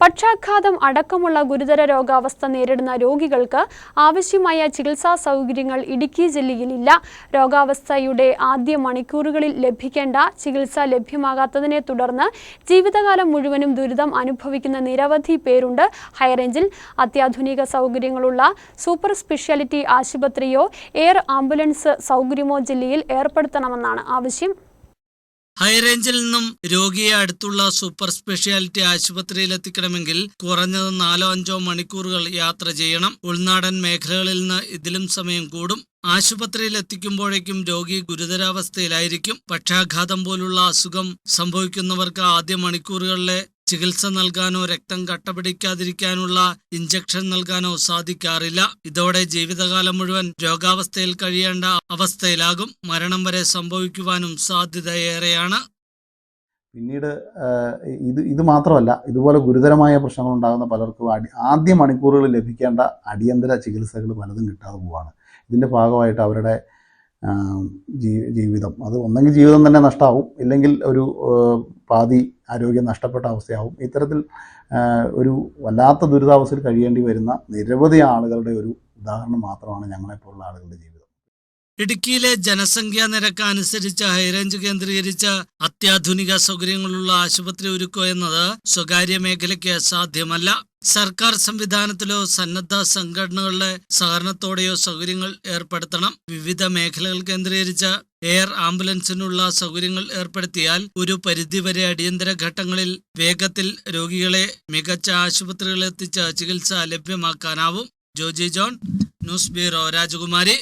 പക്ഷാഘാതം അടക്കമുള്ള ഗുരുതര രോഗാവസ്ഥ നേരിടുന്ന രോഗികൾക്ക് ആവശ്യമായ ചികിത്സാ സൗകര്യങ്ങൾ ഇടുക്കി ജില്ലയിലില്ല. രോഗാവസ്ഥയുടെ ആദ്യ മണിക്കൂറുകളിൽ ലഭിക്കേണ്ട ചികിത്സ ലഭ്യമാകാത്തതിനെ തുടർന്ന് ജീവിതകാലം മുഴുവനും ദുരിതം അനുഭവിക്കുന്ന നിരവധി പേരുണ്ട്. ഹൈറേഞ്ചിൽ അത്യാധുനിക സൗകര്യങ്ങളുള്ള സൂപ്പർ സ്പെഷ്യാലിറ്റി ആശുപത്രിയോ എയർ ആംബുലൻസ് സൗകര്യമോ ജില്ലയിൽ ഏർപ്പെടുത്തണമെന്നാണ് ആവശ്യം. ഹൈറേഞ്ചിൽ നിന്നും രോഗിയെ അടുത്തുള്ള സൂപ്പർ സ്പെഷ്യാലിറ്റി ആശുപത്രിയിൽ എത്തിക്കണമെങ്കിൽ കുറഞ്ഞത് നാലോ അഞ്ചോ മണിക്കൂറുകൾ യാത്ര ചെയ്യണം. ഉൾനാടൻ മേഖലകളിൽ നിന്ന് ഇതിലും സമയം കൂടും. ആശുപത്രിയിൽ എത്തിക്കുമ്പോഴേക്കും രോഗി ഗുരുതരാവസ്ഥയിലായിരിക്കും. പക്ഷാഘാതം പോലുള്ള അസുഖം സംഭവിക്കുന്നവർക്ക് ആദ്യ മണിക്കൂറുകളിലെ ചികിത്സ നൽകാനോ രക്തം കട്ടപിടിക്കാതിരിക്കാനുള്ള ഇഞ്ചക്ഷൻ നൽകാനോ സാധിക്കാറില്ല. ഇതോടെ ജീവിതകാലം മുഴുവൻ രോഗാവസ്ഥയിൽ കഴിയേണ്ട അവസ്ഥയിലാകും. മരണം വരെ സംഭവിക്കുവാനും സാധ്യതയേറെയാണ്. പിന്നീട് ഇത് ഇത് മാത്രമല്ല ഇതുപോലെ ഗുരുതരമായ പ്രശ്നങ്ങൾ ഉണ്ടാകുന്ന പലർക്കും അടി ആദ്യ മണിക്കൂറുകളിൽ ലഭിക്കേണ്ട അടിയന്തര ചികിത്സകൾ പലതും കിട്ടാതെ പോവാണ്. ഇതിന്റെ ഭാഗമായിട്ട് അവരുടെ ജീവിതം. അത് ഒന്നെങ്കിൽ ജീവിതം തന്നെ നഷ്ടമാവും ഇല്ലെങ്കിൽ ഒരു പാതി ആരോഗ്യം നഷ്ടപ്പെട്ട അവസ്ഥയാവും. ഇത്തരത്തിൽ ഒരു വല്ലാത്ത ദുരിതാവസ്ഥയിൽ കഴിയേണ്ടി വരുന്ന നിരവധി ആളുകളുടെ ഒരു ഉദാഹരണം മാത്രമാണ് ഞങ്ങളെപ്പോലുള്ള ആളുകളുടെ ജീവിതം. ഇടുക്കിയിലെ ജനസംഖ്യാ നിരക്ക് അനുസരിച്ച് ഹൈറേഞ്ച് കേന്ദ്രീകരിച്ച അത്യാധുനിക സൗകര്യങ്ങളുള്ള ആശുപത്രി ഒരുക്കുക എന്നത് സ്വകാര്യ മേഖലയ്ക്ക് സാധ്യമല്ല. സർക്കാർ സംവിധാനത്തിലോ സന്നദ്ധ സംഘടനകളുടെ സഹകരണത്തോടെയോ സൗകര്യങ്ങൾ ഏർപ്പെടുത്തണം. വിവിധ മേഖലകൾ കേന്ദ്രീകരിച്ച എയർ ആംബുലൻസിനുള്ള സൗകര്യങ്ങൾ ഏർപ്പെടുത്തിയാൽ ഒരു പരിധിവരെ അടിയന്തര ഘട്ടങ്ങളിൽ വേഗത്തിൽ രോഗികളെ മികച്ച ആശുപത്രികളിൽ എത്തിച്ച് ചികിത്സ ലഭ്യമാക്കാനാവും. Joji John news bureau Rajakumari.